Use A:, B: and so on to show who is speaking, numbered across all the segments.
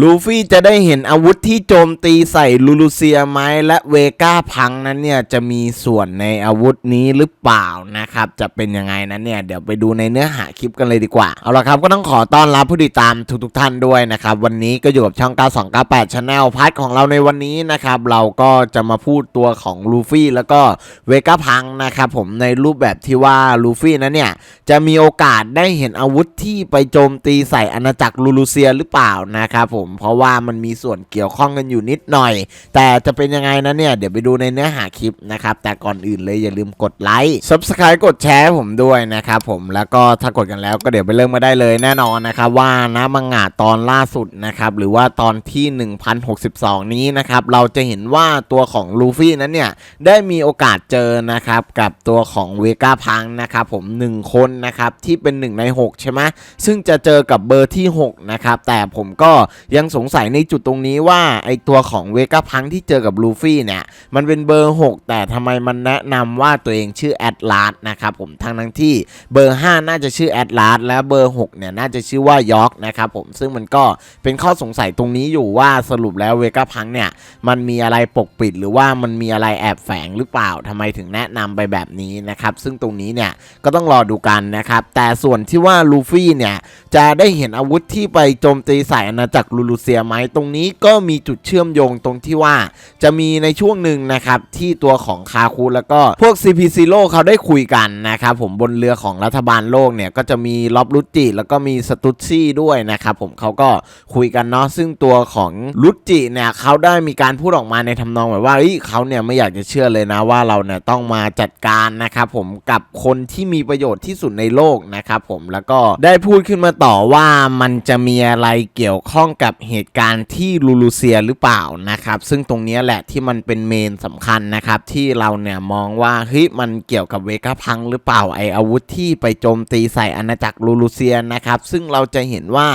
A: ลูฟี่จะได้เห็นอาวุธที่โจมตีใส่ลูลูเซียไหมและเวก้าพังนั้นเนี่ยจะมีส่วนในอาวุธนี้หรือเปล่านะครับ จะเป็นยังไงนั้นเนี่ยเดี๋ยวไปดูในเนื้อหาคลิปกันเลยดีกว่า เอาละครับก็ต้องขอต้อนรับผู้ติดตามทุกๆท่านด้วยนะครับ วันนี้ก็อยู่กับช่อง 9298 Channel พาร์ทของเราในวันนี้นะครับ เราก็จะมาพูดตัวของลูฟี่แล้วก็เวก้าพังนะครับผมในรูปแบบที่ว่าลูฟี่นั้นเนี่ยจะมีโอกาสได้เห็นอาวุธที่ไปโจมตีใส่อาณาจักรลูลูเซียหรือเปล่านะครับผมเพราะว่ามันมีส่วนเกี่ยวข้องกันอยู่นิดหน่อย แต่จะเป็นยังไงนะเนี่ย เดี๋ยวไปดูในเนื้อหาคลิปนะครับ แต่ก่อนอื่นเลยอย่าลืมกดไลค์ Subscribe กดแชร์ผมด้วยนะครับผมแล้วก็ถ้ากดกันแล้วก็เดี๋ยวไปเริ่มมาได้เลยแน่นอนนะครับว่านะมังงะตอนล่าสุดนะครับหรือว่าตอนที่ 1062 นี้นะครับเราจะเห็นว่าตัวของลูฟี่นั้นเนี่ยได้มีโอกาสเจอนะครับกับตัวของเวก้าพังนะครับผม 1 คนนะครับที่เป็น 1 ใน 6 ใช่ไหมซึ่งจะเจอกับเบอร์ที่ 6 นะครับ แต่ผมก็ยังสงสัยในจุดตรงนี้ว่าไอตัวของเวก้าพังที่เจอกับลูฟี่เนี่ย มันเป็นเบอร์ 6 แต่ทำไมมันแนะนำว่าตัวเองชื่อแอดลาสนะครับผมทั้งทั้งที่เบอร์ 5 น่าจะชื่อแอดลาสและเบอร์ 6 เนี่ยน่าจะชื่อว่ายอร์กนะครับผมซึ่งมันก็เป็นข้อสงสัยตรงนี้อยู่ว่าสรุปแล้วเวก้าพังเนี่ยมันมีอะไรปกปิดหรือว่ามันมีอะไรแอบแฝงหรือเปล่าทำไมถึงแนะนำไปแบบนี้นะครับซึ่งตรงนี้เนี่ยก็ต้องรอดูกันนะครับแต่ส่วนที่ว่าลูฟี่เนี่ยจะได้เห็นอาวุธที่ไปโจมตีใส่อาณาจักรลูลูเซียไหมตรงนี้ก็มีจุดเชื่อมโยงตรงที่ว่า จะมีในช่วงหนึ่งนะครับที่ตัวของคาคูแล้วก็พวก CP Zero เขาได้คุยกันนะครับผมบนเรือของรัฐบาลโลกเนี่ยก็จะมีล็อบลุจิ แล้วก็มีสตุตซี่ด้วยนะครับผมเขาก็คุยกันเนาะซึ่งตัวของลุจิเนี่ยเขาได้มีการพูดออกมาในทำนองแบบว่าเฮ้ยเขาเนี่ยไม่อยากจะเชื่อเลยนะว่าเราเนี่ยต้องมาจัดการนะครับผมกับคนที่มีประโยชน์ที่สุดในโลกนะครับผมแล้วก็ได้พูดขึ้นมาต่อว่ามันจะมีอะไรเกี่ยวข้องกับับเหตุการณ์ที่ลูลูเซียหรือเปล่านะครับ ซึ่งตรงนี้แหละที่มันเป็นเมนสำคัญนะครับ ที่เราเนี่ยมองว่าเฮ้ยมันเกี่ยวกับเวก้าพังหรือเปล่าไออาวุธที่ไปโจมตีใส่อาณาจักรลูลูเซียนะครับ ซึ่งเราจะเห็นว่า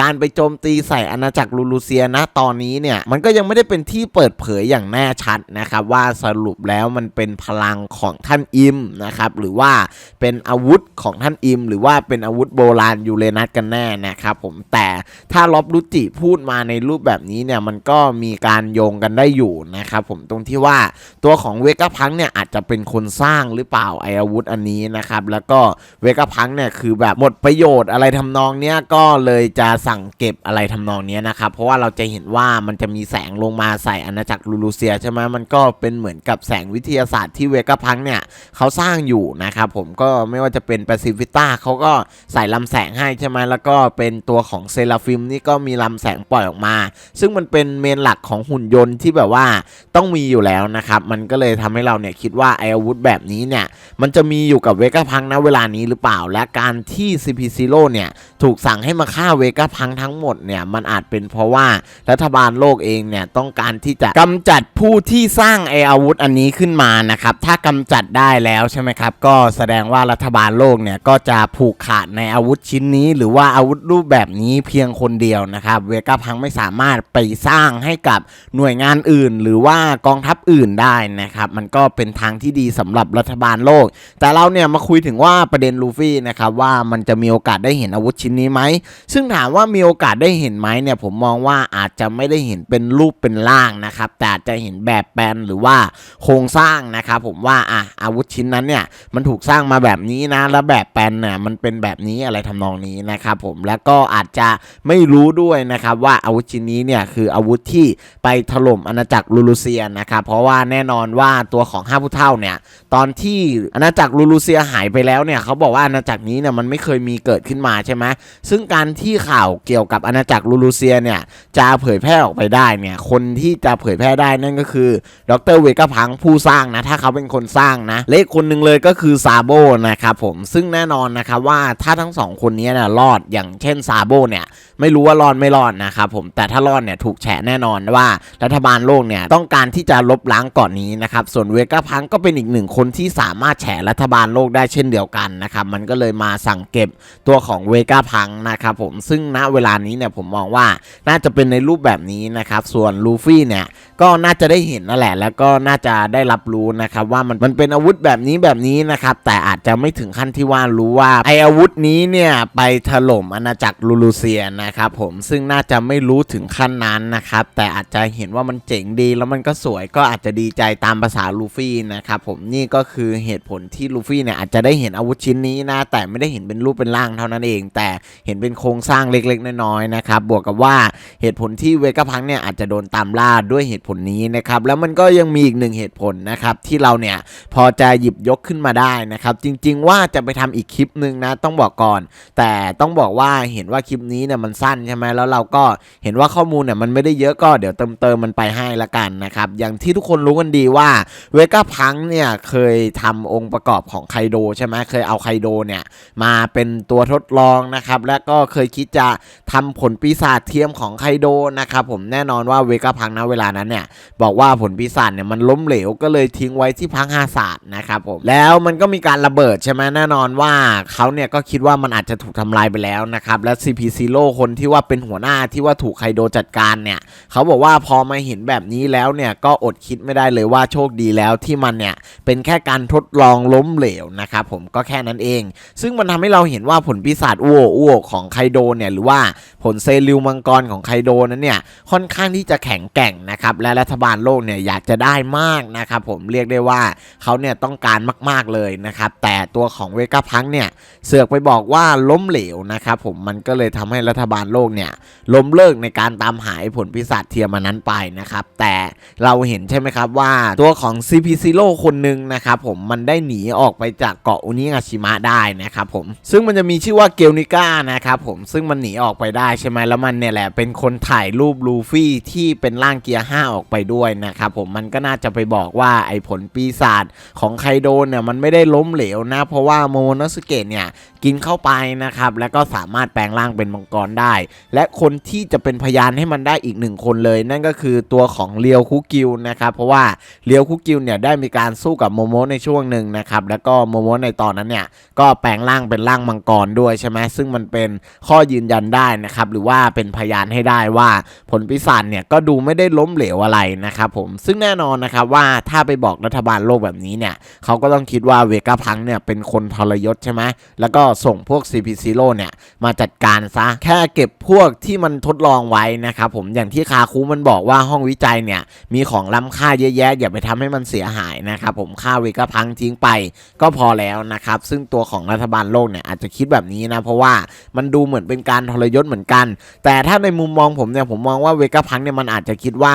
A: การไปโจมตีใส่อาณาจักรลูลูเซียนะตอนนี้เนี่ยมันก็ยังไม่ได้เป็นที่เปิดเผยอย่างแน่ชัดนะครับ ว่าสรุปแล้วมันเป็นพลังของท่านอิมนะครับหรือว่าเป็นอาวุธของท่านอิม หรือว่าเป็นอาวุธโบราณยูเรนัสกันแน่นะครับผมแต่ถ้าล็อบลุจิพูดมาในรูปแบบนี้เนี่ยมันก็มีการโยงกันได้อยู่นะครับผมตรงที่ว่าตัวของเวก้าพังเนี่ยอาจจะเป็นคนสร้างหรือเปล่าไออาวุธอันนี้นะครับแล้วก็เวก้าพังเนี่ยคือแบบหมดประโยชน์อะไรทำนองเนี้ยก็เลยจะสั่งเก็บอะไรทำนองเนี้ยนะครับเพราะว่าเราจะเห็นว่ามันจะมีแสงลงมาใส่อาณาจักรลูลูเซียใช่ไหมมันก็เป็นเหมือนกับแสงวิทยาศาสตร์ที่เวก้าพังเนี่ยเขาสร้างอยู่นะครับผมก็ไม่ว่าจะเป็นแปซิฟิต้าเขาก็ใส่ลำแสงให้ใช่ไหมแล้วก็เป็นตัวของเซราฟิมนี่ก็มีลำสงปล่อยออกมา ซึ่งมันเป็นเมนหลักของหุ่นยนต์ที่แบบว่าต้องมีอยู่แล้วนะครับ มันก็เลยทำให้เราเนี่ยคิดว่าไออาวุธแบบนี้เนี่ยมันจะมีอยู่กับเวก้าพังณเวลานี้หรือเปล่า และการที่ CP Zero เนี่ยถูกสั่งให้มาฆ่าเวก้าพังทั้งหมดเนี่ยมันอาจเป็นเพราะว่ารัฐบาลโลกเองเนี่ยต้องการที่จะกำจัดผู้ที่สร้างไออาวุธอันนี้ขึ้นมานะครับถ้ากำจัดได้แล้วใช่ไหมครับก็แสดงว่ารัฐบาลโลกเนี่ยก็จะผูกขาดในอาวุธชิ้นนี้ หรือว่าอาวุธรูปแบบนี้เพียงคนเดียวนะครับเวก้าพังไม่สามารถไปสร้างให้กับหน่วยงานอื่น หรือว่ากองทัพอื่นได้นะครับมันก็เป็นทางที่ดีสำหรับรัฐบาลโลก แต่เราเนี่ยมาคุยถึงว่าประเด็นลูฟี่นะครับว่ามันจะมีโอกาสได้เห็นอาวุธชิ้นนี้ไหมซึ่งถามว่ามีโอกาสได้เห็นไหมเนี่ยผมมองว่าอาจจะไม่ได้เห็นเป็นรูปเป็นร่างนะครับแต่จะเห็นแบบแปลนหรือว่าโครงสร้างนะครับผมว่าอะอาวุธชิ้นนั้นเนี่ยมันถูกสร้างมาแบบนี้นะแล้วแบบแปลนเนี่ยมันเป็นแบบนี้อะไรทำนองนี้นะครับผมแล้วก็อาจจะไม่รู้ด้วยนะครับว่าอาวุธชิ้นนี้เนี่ยคืออาวุธที่ไปถล่มอาณาจักรลูลูเซียนะครับเพราะว่าแน่นอนว่าตัวของห้าผู้เท่าเนี่ยตอนที่อาณาจักรลูลูเซียหายไปแล้วเนี่ยเขาบอกว่าอาณาจักรนี้เนี่ยมันไม่เคยมีเกิดขึ้นมาใช่ไหมซึ่งการที่ข่าวเกี่ยวกับอาณาจักรลูลูเซียเนี่ยจะเผยแพร่ออกไปได้เนี่ยคนที่จะเผยแพร่ได้นั่นก็คือดรเวก้าพังผู้สร้างนะถ้าเขาเป็นคนสร้างนะเลขคนหนึ่งเลยก็คือซาโบนะครับผมซึ่งแน่นอนนะครับว่าถ้าทั้งสองคนนี้เนี่ยรอดอย่างเช่นซาโบเนี่ยไม่รู้ว่ารอดไม่รอดนะครับผมแต่ถ้ารอดเนี่ยถูกแฉแน่นอนว่ารัฐบาลโลกเนี่ยต้องการที่จะลบล้างก่อนนี้นะครับส่วนเวก้าพังก็เป็นอีกหนึ่งคนที่สามารถแฉรัฐบาลโลกได้เช่นเดียวกันนะครับมันก็เลยมาสั่งเก็บตัวของเวก้าพังนะครับผมซึ่งณเวลานี้เนี่ยผมมองว่าน่าจะเป็นในรูปแบบนี้นะครับส่วนลูฟี่เนี่ยก็น่าจะได้เห็นนั่นแหละ แล้วก็น่าจะได้รับรู้นะครับว่ามันมันเป็นอาวุธแบบนี้แบบนี้นะครับแต่อาจจะไม่ถึงขั้นที่ว่ารู้ว่าไออาวุธนี้เนี่ยไปถล่มอาณาจักรลูลูเซียนะครับผมซึ่งน่าจะไม่รู้ถึงขั้นนั้นนะครับ แต่อาจจะเห็นว่ามันเจ๋งดี แล้วมันก็สวยก็อาจจะดีใจตามภาษาลูฟี่นะครับผมนี่ก็คือเหตุผลที่ลูฟี่เนี่ยอาจจะได้เห็นอาวุธชิ้นนี้นะแต่ไม่ได้เห็นเป็นรูปเป็นร่างเท่านั้นเอง แต่เห็นเป็นโครงสร้างเล็กๆน้อยๆนะครับบวกกับว่าเหตุผลที่เวก้าพังเนี่ยอาจจะโดนตามล่าด้วยเหตุผลนี้นะครับแล้วมันก็ยังมีอีกหนึ่งเหตุผลนะครับที่เราเนี่ยพอจะหยิบยกขึ้นมาได้นะครับจริง ๆ ว่าจะไปทำอีกคลิปหนึ่งนะต้องบอกก่อน แต่ต้องบอกว่าเห็นว่าคลิปนี้เนี่ยมันสั้นใช่ไหมแล้วเราก็เห็นว่าข้อมูลเนี่ยมันไม่ได้เยอะก็เดี๋ยวเติมเติมมันไปให้ละกันนะครับ อย่างที่ทุกคนรู้กันดีว่าเวก้าพังเนี่ยเคยทำองค์ประกอบของไคโดใช่ไหมเคยเอาไคโดเนี่ยมาเป็นตัวทดลองนะครับ และก็เคยคิดจะทำผลปีศาจเทียมของไคโดนะครับผมแน่นอนว่าเวก้าพังนะเวลานั้นเนี่ยบอกว่าผลปีศาจเนี่ยมันล้มเหลวก็เลยทิ้งไว้ที่พังห้าศาสตร์นะครับผมแล้วมันก็มีการระเบิดใช่ไหมแน่นอนว่าเขาเนี่ยก็คิดว่ามันอาจจะถูกทำลายไปแล้วนะครับและ CP Zero คนที่ว่าเป็นหัวหน้าที่ว่าถูกไคโดจัดการเนี่ยเขาบอกว่าพอมาเห็นแบบนี้แล้วเนี่ยก็อดคิดไม่ได้เลยว่าโชคดีแล้วที่มันเนี่ยเป็นแค่การทดลองล้มเหลวนะครับผมก็แค่นั้นเอง ซึ่งมันทำให้เราเห็นว่าผลปีศาจอ้วอ้วของไคโดเนี่ยหรือว่าผลเซริวมังกรของไคโดนั้นเนี่ยค่อนข้างที่จะแข็งแกร่งนะครับและรัฐบาลโลกเนี่ยอยากจะได้มากนะครับผมเรียกได้ว่าเขาเนี่ยต้องการมาก ๆเลยนะครับแต่ตัวของเวก้าพังเนี่ยเสือกไปบอกว่าล้มเหลวนะครับผมมันก็เลยทำให้รัฐบาลโลกเนี่ยล้มเลิกในการตามหาไอ้ผลปีศาจเทียมมันนั้นไปนะครับ แต่เราเห็นใช่ไหมครับว่าตัวของ CP Zero คนหนึ่งนะครับผมมันได้หนีออกไปจากเกาะอุนิงาชิมะได้นะครับผมซึ่งมันจะมีชื่อว่าเกลนิก้านะครับผมซึ่งมันหนีออกไปได้ใช่ไหมแล้วมันเนี่ยแหละเป็นคนถ่ายรูปลูฟี่ที่เป็นร่างเกียร์5ออกไปด้วยนะครับผมมันก็น่าจะไปบอกว่าไอ้ผลปีศาจของไคโดเนี่ยมันไม่ได้ล้มเหลวนะ เพราะว่าโมโนสเกะเนี่ยกินเข้าไปนะครับแล้วก็สามารถแปลงร่างเป็นมังกรได้ และคนที่จะเป็นพยานให้มันได้อีกหนึ่งคนเลย นั่นก็คือตัวของเลียวคุกิวนะครับเพราะว่าเลียวคุกิวเนี่ยได้มีการสู้กับโมโมในช่วงหนึ่งนะครับแล้วก็โมโมในตอนนั้นเนี่ยก็แปลงร่างเป็นร่างมังกรด้วยใช่ไหมซึ่งมันเป็นข้อยืนยันได้นะครับหรือว่าเป็นพยานให้ได้ว่าผลปีศาจเนี่ยก็ดูไม่ได้ล้มเหลวอะไรนะครับผมซึ่งแน่นอนนะครับว่าถ้าไปบอกรัฐบาลโลกแบบนี้เนี่ยเขาก็ต้องคิดว่าเวก้าพังเนี่ยเป็นคนทรยศใช่ไหมแล้วก็ส่งพวก CP Zero เนี่ยมาจัดการซะแค่เก็บพวกที่มนทดลองไว้นะครับผมอย่างที่คาคูมันบอกว่าห้องวิจัยเนี่ยมีของล้ำค่าเยอะแยะอย่าไปทำให้มันเสียหายนะครับผมค่าเวก้าพังทิ้งไปก็พอแล้วนะครับซึ่งตัวของรัฐบาลโลกเนี่ยอาจจะคิดแบบนี้นะเพราะว่ามันดูเหมือนเป็นการทรยศเหมือนกัน แต่ถ้าในมุมมองผมเนี่ยผมมองว่าเวก้าพังเนี่ยมันอาจจะคิดว่า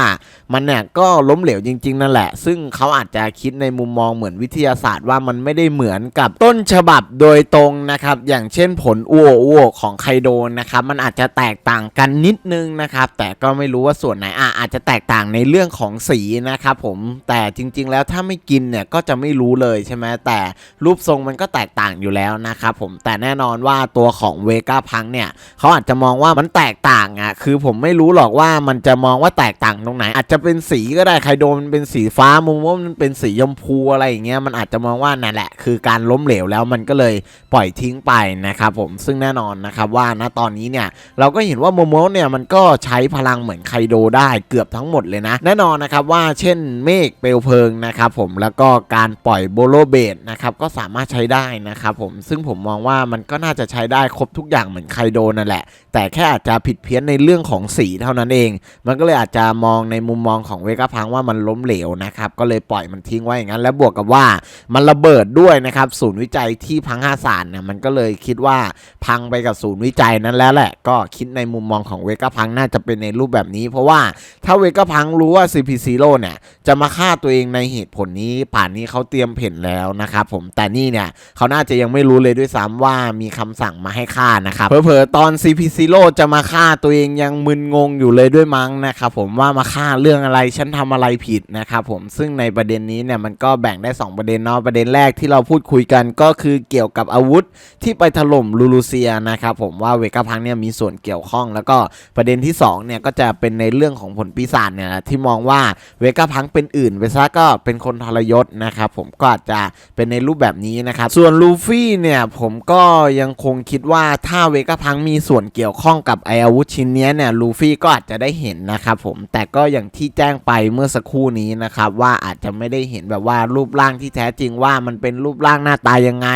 A: มันเนี่ยก็ล้มเหลวจริง ๆ นั่นแหละ ซึ่งเขาอาจจะคิดในมุมมองเหมือนวิทยาศาสตร์ว่ามันไม่ได้เหมือนกับต้นฉบับโดยตรงนะครับอย่างเช่นผลอ้วอ้วของไคโดนะครับมันอาจจะแตกต่างกันันนิดนึงนะครับ แต่ก็ไม่รู้ว่าส่วนไหนอะอาจจะแตกต่างในเรื่องของสีนะครับผมแต่จริง ๆ แล้วถ้าไม่กินเนี่ยก็จะไม่รู้เลยใช่ไหมแต่รูปทรงมันก็แตกต่างอยู่แล้วนะครับผมแต่แน่นอนว่าตัวของเวก้าพังเนี่ยเขาอาจจะมองว่ามันแตกต่างอะคือผมไม่รู้หรอกว่ามันจะมองว่าแตกต่างตรงไหน อาจจะเป็นสีก็ได้ไคโดมันเป็นสีฟ้ามุมว่ามันเป็นสียมพูอะไรอย่างเงี้ยมันอาจจะมองว่านั่นแหละ คือการล้มเหลวแล้วมันก็เลยปล่อยทิ้งไปนะครับผมซึ่งแน่นอนนะครับว่าณตอนนี้เนี่ยเราก็เห็นว่าโมโมมเนี่ยมันก็ใช้พลังเหมือนไคโดได้เกือบทั้งหมดเลยนะ แน่นอนนะครับว่าเช่นเมฆเปลวเพลิงนะครับผมแล้วก็การปล่อยโบโลเบดนะครับก็สามารถใช้ได้นะครับผมซึ่งผมมองว่ามันก็น่าจะใช้ได้ครบทุกอย่างเหมือนไคโดนั่นแหละ แต่แค่อาจจะผิดเพี้ยนในเรื่องของสีเท่านั้นเอง มันก็เลยอาจจะมองในมุมมองของเวก้าพังว่ามันล้มเหลวนะครับก็เลยปล่อยมันทิ้งไว้อย่างนั้น แล้วบวกกับว่ามันระเบิดด้วยนะครับศูนย์วิจัยที่พังห้าสารเนี่ยมันก็เลยคิดว่าพังไปกับศูนย์วิจัยนั้นแล้วแหละ ก็คิดในมุมมองของเวก้าพังน่าจะเป็นในรูปแบบนี้ เพราะว่าถ้าเวก้าพังรู้ว่า CP Zero เนี่ยจะมาฆ่าตัวเองในเหตุผลนี้ ป่านนี้เขาเตรียมเพ่นแล้วนะครับผมแต่นี่เนี่ยเขาน่าจะยังไม่รู้เลยด้วยซ้ำว่ามีคำสั่งมาให้ฆ่านะครับเผลอๆตอน CP Zero จะมาฆ่าตัวเองยังมึนงงอยู่เลยด้วยมั้งนะครับผมว่ามาฆ่าเรื่องอะไรฉันทำอะไรผิดนะครับผมซึ่งในประเด็นนี้เนี่ยมันก็แบ่งได้ 2 ประเด็นเนาะประเด็นแรกที่เราพูดคุยกันก็คือเกี่ยวกับอาวุธที่ไปถล่มลูลูเซียนะครับผมว่าเวก้าพังเนี่ยมีส่วนเกี่ยวข้องแล้วก็ประเด็นที่2เนี่ยก็จะเป็นในเรื่องของผลปีศาจเนี่ยที่มองว่าเวก้าพังเป็นอื่นไปซะก็เป็นคนทรยศนะครับผมก็อาจจะเป็นในรูปแบบนี้นะครับส่วนลูฟี่เนี่ยผมก็ยังคงคิดว่าถ้าเวก้าพังมีส่วนเกี่ยวข้องกับไออาวุธชิ้นนี้เนี่ยลูฟี่ก็อาจจะได้เห็นนะครับผมแต่ก็อย่างที่แจ้งไปเมื่อสักครู่นี้นะครับว่าอาจจะไม่ได้เห็นแบบว่ารูปร่างที่แท้จริงว่ามันเป็นรูปร่างหน้าตายังไง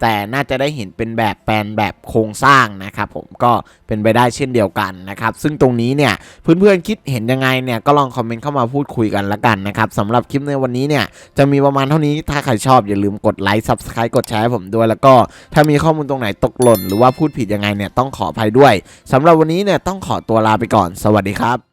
A: แต่น่าจะได้เห็นเป็นแบบแปลนแบบโครงสร้างนะครับผมก็เป็นไปได้เช่นเดียวยวกันนะครับ ซึ่งตรงนี้เนี่ยเพื่อนๆคิดเห็นยังไงเนี่ยก็ลองคอมเมนต์เข้ามาพูดคุยกันละกันนะครับสำหรับคลิปในวันนี้เนี่ยจะมีประมาณเท่านี้ถ้าใครชอบอย่าลืมกดไลค์ Subscribe กดแชร์ผมด้วยแล้วก็ถ้ามีข้อมูลตรงไหนตกหล่น หรือว่าพูดผิดยังไงเนี่ยต้องขออภัยด้วยสำหรับวันนี้เนี่ยต้องขอตัวลาไปก่อน สวัสดีครับ